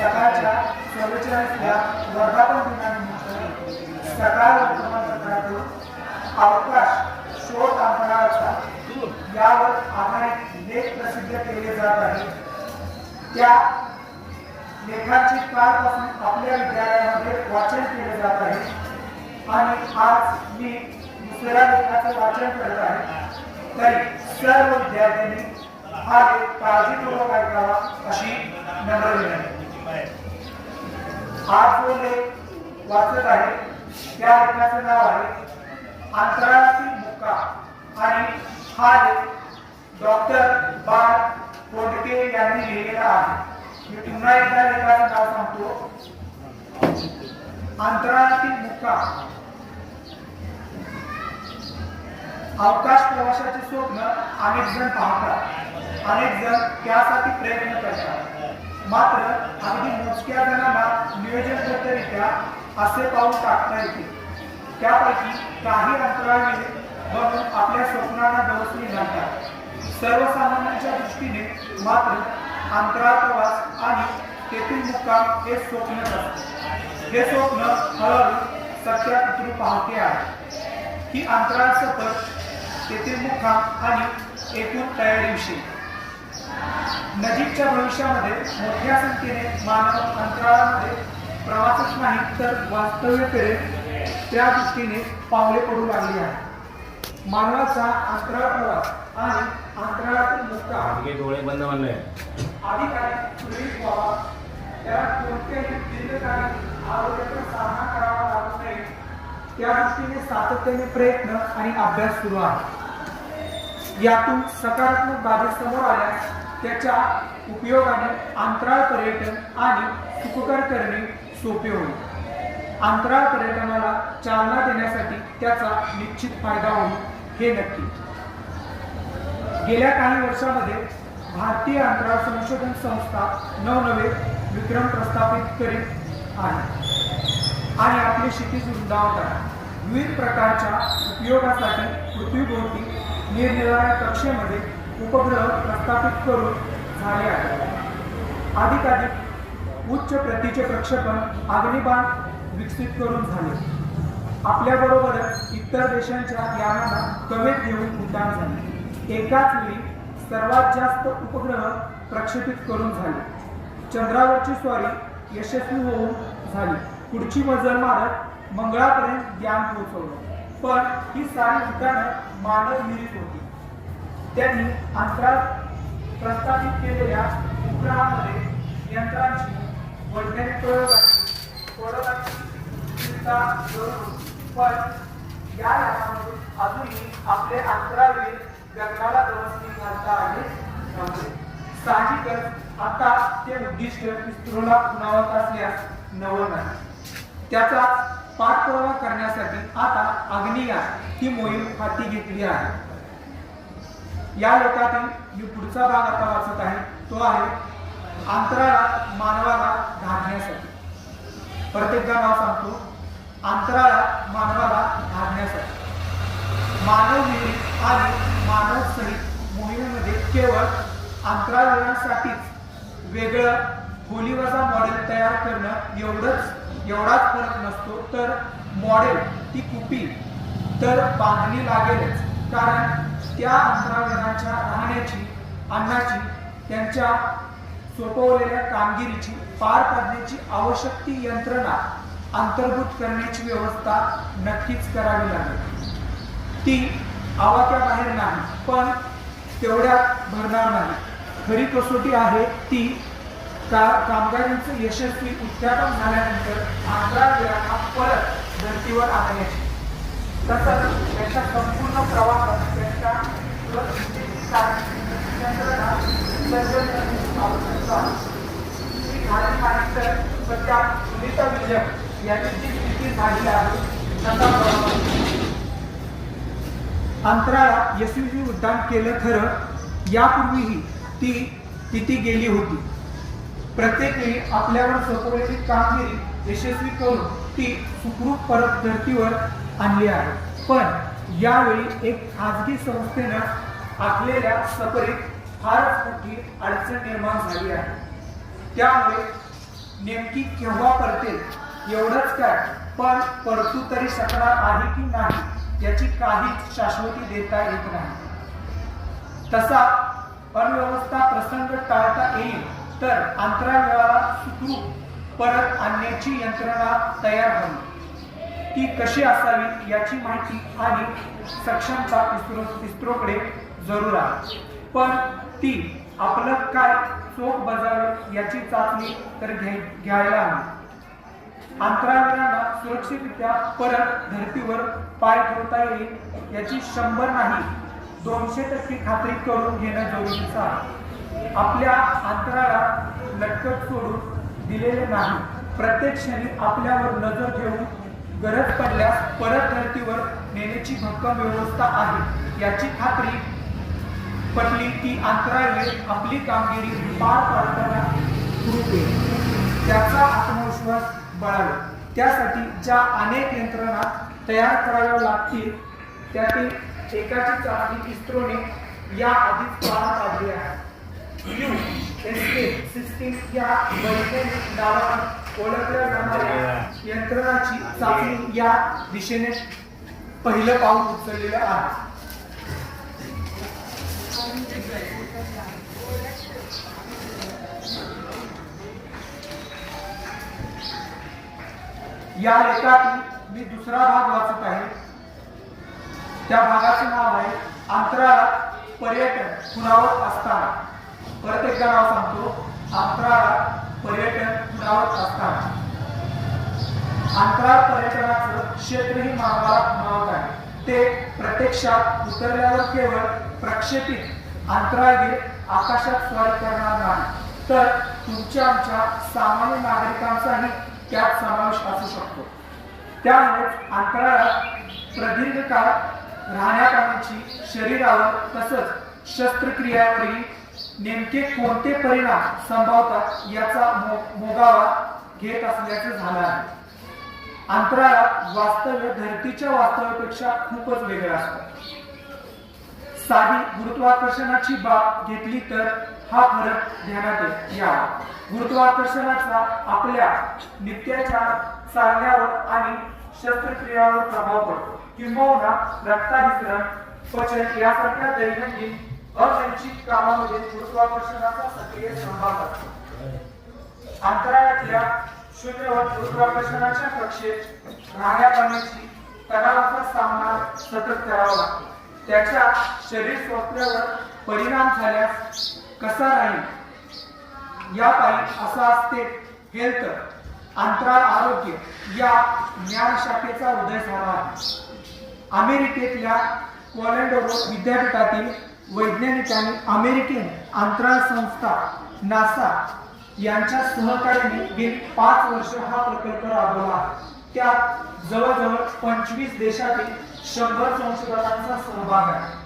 सकाळच्या चव्वेचाळीसव्या वर्धापन दिनानिमित्त सकाळ वर्तमानपत्रातून अवकाश शोध अंतराळाचा यावर आधारित लेख प्रसिद्ध केले जात आहे. त्या लेखाची कालपासून आपल्या विद्यालयामध्ये वाचन केले जात आहे. आणि आज मी दुसऱ्या लेखाचं वाचन करत आहे. तरी सर्व विद्यार्थ्यांनी हा लेख काळजीपूर्वक ऐकावा अशी नम्र विनंती. आज जो लेख वाचत आहे त्या लेखाचं नाव आहे आंतरराष्ट्रीय मुक्का. आणि हा लेख डॉक्टर बाळ कोंडके यांनी लिहिलेला आहे. मी पुन्हा एकदा लेखाचं नाव सांगतो. आंतरराष्ट्रीय मुक्का. अवकाश प्रवासाचे स्वप्न अनेक जण पाहतात. अनेक जण त्यासाठी प्रयत्न करतात. मात्र अगदी मोजक्या जणांना नियोजनबद्धरित्या असे पाऊल टाकता येते. त्यापैकी काही अंतराळवीर बनून आपल्या स्वप्नांना दवसली घालतात. सर्वसामान्यांच्या दृष्टीने मात्र अंतराळ प्रवास आणि तेथील मुक्काम हे स्वप्नच असते. हे स्वप्न हळूहळू सत्यात उतरू पाहते आहे. ही अंतराळ सफर तेथील मुक्काम आणि एकूण तयारीविषयी. नजीकच्या भविष्यामध्ये मोठ्या संख्येने मानव अंतराळामध्ये प्रवासच नाही तर वास्तव्य त्या दृष्टीने पावले पडू लागली आहे मानवाचा अंतराळ प्रवास आणि अंतराळातील हे डोळे बंद म्हणलंय अधिकारी सुरळीत व्हावा. त्याला कोणत्याही दीर्घकालीन आरोग्याचा सामना करावा लागू नये. त्या दृष्टीने सातत्याने प्रयत्न आणि अभ्यास सुरू आहे. यातून सकारात्मक बाबी समोर आल्यास त्याच्या उपयोगाने अंतराळ पर्यटन आणि सुखकर करणे सोपे होईल. अंतराळ पर्यटनाला चालना देण्यासाठी त्याचा निश्चित फायदा होईल हे नक्की. गेल्या काही वर्षामध्ये भारतीय अंतराळ संशोधन संस्था नवनवे विक्रम प्रस्थापित करीत आहे आणि आपले क्षितिज रुंदावत आहे विविध प्रकारच्या उपयोगासाठी पृथ्वीभोवती निरनिराळ्या कक्षेमध्ये उपग्रह प्रस्थापित करून झाले आहे अधिकाधिक उच्च प्रतीचे प्रक्षेपण अग्निबाण विकसित करून झाले. आपल्याबरोबरच इतर देशांच्या यानांना कमीत घेऊन उड्डाण झाले. एकाच वेळी सर्वात जास्त उपग्रह प्रक्षेपित करून झाले. चंद्रावरची स्वारी यशस्वी होऊन झाली. पुढची मजल मारत मंगळापर्यंत ज्ञान पोहोचवलं. पण ही सारी उड्डाणं मानव निरीत होती. त्यांनी अंतरात प्रस्थापित केलेल्या उपग्रहामध्ये यंत्रांची वैज्ञानिक प्रयोगाची प्रयोगाची चिंता जरूर पण या यानामधून अजूनही आपले अंतराळवीर गगनाला गवसणी घालता आले नव्हते. साहजिकच आता ते उद्दिष्ट इस्रोला खुणावत असल्यास नवं नाही. त्याचा पाठपुरावा करण्यासाठी आता अग्नियान ही मोहीम हाती घेतली आहे. या लोकातील मी पुढचा भाग आता वाचत आहे तो आहे अंतराळात मानवाला धाडण्यासाठी प्रत्येकदा नाव सांगतो अंतराळात मानवाला धाडण्यासाठी मानव निर्मित आणि मानव सहित मोहिमेमध्ये केवळ अंतराळासाठीच वेगळं खोलीवजा मॉडेल तयार करणं एवढंच एवढाच फरक नसतो. तर मॉडेल ती कुपी तर बांधणी लागेलच. कारण त्या अंतराळवीरांच्या राहण्याची अन्नाची त्यांच्या सोपवलेल्या कामगिरीची पार पाडण्याची आवश्यक ती यंत्रणा अंतर्भूत करण्याची व्यवस्था नक्कीच करावी लागेल. ती आवाक्याबाहेर नाही पण तेवढ्यात भरणार नाही. खरी कसोटी आहे ती का कामगारांचं यशस्वी उत्पादन झाल्यानंतर अंतराळवीरांना परत धर्तीवर आणण्याची तसंच त्याच्या संपूर्ण प्रवासात त्यांच्या सुरक्षिततेची अंतराळात यशस्वी उड्डाण केलं खरं यापूर्वीही ती तिथे गेली होती. प्रत्येक वेळी आपल्यावर सोपवलेली कामगिरी यशस्वी करून ती सुखरूप परत धर्तीवर आणली आहे. पण यावेळी एक खाजगी संस्थेनं आखलेल्या सफरीत फारच मोठी अडचण निर्माण झाली आहे. त्यामुळे नेमकी केव्हा परतेल एवढंच काय पण परतू तरी शकणार आहे की नाही याची काहीच शाश्वती देता येत नाही. तसा अव्यवस्था प्रसंग टाळता येईल तर अंतराळाला सुखरूप परत आणण्याची यंत्रणा तयार होईल. ती कशी असावी याची माहिती आणि सक्षमता इस्रो इस्रोकडे जरूर आहे. पण ती आपलं काय चोख बजावे याची चाचणी तर घे घ्यायला हवी. अंतराळवीरांना सुरक्षितरित्या परत धर्तीवर पाय ठेवता येईल याची शंभर नाही दोनशे टक्के खात्री करून घेणं जरुरीचं आहे. आपल्या अंतराळात लटकत सोडून दिलेले नाही. प्रत्येक क्षणी आपल्यावर नजर ठेवून गरज पडल्यास परत धर्तीवर नेण्याची भक्कम व्यवस्था आहे. याची खात्री पटली की अंतराळवीर आपली कामगिरी पार पाडताना सुरू केली. त्याचा आत्मविश्वास बळावेल त्यासाठी ज्या अनेक यंत्रणा तयार कराव्या लागतील त्यातील एकाची चाचणी इस्रोने या आधीच पार पाडली आहे. यू एस के सिस्टीम या वैज्ञानिक नावाने ओळखल्या जाणाऱ्या यंत्रणाची चाचणी या दिशेने पहिलं पाऊल उचललेलं आहे. या लेखातील मी दुसरा भाग वाचत आहे. त्या भागाचे नाव आहे अंतराळात पर्यटन खुणावत असताना. परत एकदा नाव सांगतो. अंतराळात पर्यटन खुणावत असताना अंतराळ पर्यटनाचं क्षेत्रही महाभारत खुणावत आहे. ते प्रत्यक्षात उतरल्यावर केवळ प्रक्षेपित अंतराळवीर आकाशात स्वारी करणार नाही. तर तुमच्या आमच्या सामान्य नागरिकांचाही त्यात समावेश असू शकतो. त्यामुळे अंतराळात प्रदीर्घ काळ राहण्यात शरीरावर तसंच शस्त्रक्रियावरही नेमके कोणते परिणाम संभवतात याचा मोगावा घेत असल्याचे झालं आहे. अंतराळात वास्तव्य धरतीच्या वास्तव्यापेक्षा खूपच वेगळं असतं. साधी गुरुत्वाकर्षणाची बाब घेतली तर हा फरक ध्यानात या गुरुत्वाकर्षणाचा आपल्या नित्याच्या चालण्यावर आणि शस्त्रक्रियावर प्रभाव पडतो. किंबहुना रक्ताभिसरण पचन यासारख्या दैनंदिन असंचित कामामध्ये गुरुत्वाकर्षणाचा सक्रिय सहभाग असतो अंतराळातल्या शून्यवर गुरुत्वाकर्षणाच्या कक्षेत राहण्या पाण्याची तणावाचा सामना सतत करावा लागतो। त्याच्या शरीर स्वास्थ्यावर परिणाम झाल्यास कसा राहील? या पायी असा असते हेल्थ अंतराळ आरोग्य या ज्ञान शाखेचा उदय झाला आहे. अमेरिकेतल्या कोलंडोरो विद्यापीठातील वैज्ञानिकांनी अमेरिकन अंतराळ संस्था नासा यांच्या सहकार्याने गेली पाच वर्ष हा प्रकल्प राबवला आहे. त्यात जवळजवळ पंचवीस देशातील शंभर संशोधकांचा सहभाग आहे